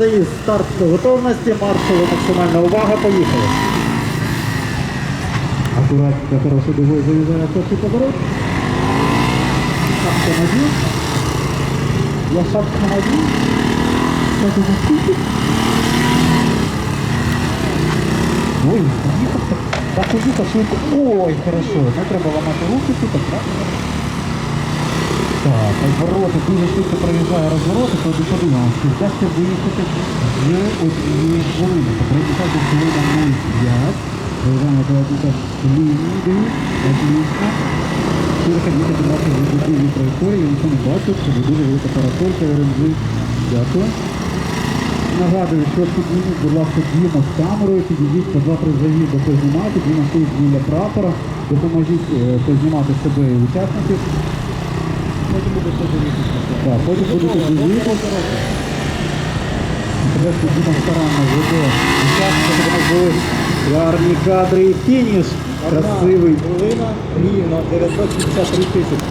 Заїзд, старт до готовності, маршова максимальна увага, поїхали. Аккуратненько, хорошо дугою заїжджає перший поворот. Шапка на дні. Я шапка на дні. Как это скільки? Ой, так. Поїхав швидко. Ой, хорошо. Не треба ламати руки тут, так, правильно? Так, розвороти, дуже швидко проїжджає розвороти, то ти подивимося, вдасться виїхати з однієї хвилини. Час до хвилина 0,5. Виїжджаємо до однієї лінії, отлично. В будівлі траєкторії, я нічого не бачу, це дуже велика парасолька, РНЖ. Дякую. Нагадую, що підніміть, будь ласка, Діма з камерою, підійдіть по два-три до познімати, Діма стоїть біля прапора, допоможіть познімати себе і учасників. Потім буде все дивитися. Так, потім будете дивитися. Тебе Діма старанно веде щоб у нас були гарні кадри і фініш. Красивий. Хвилина рівно 963 тисячі.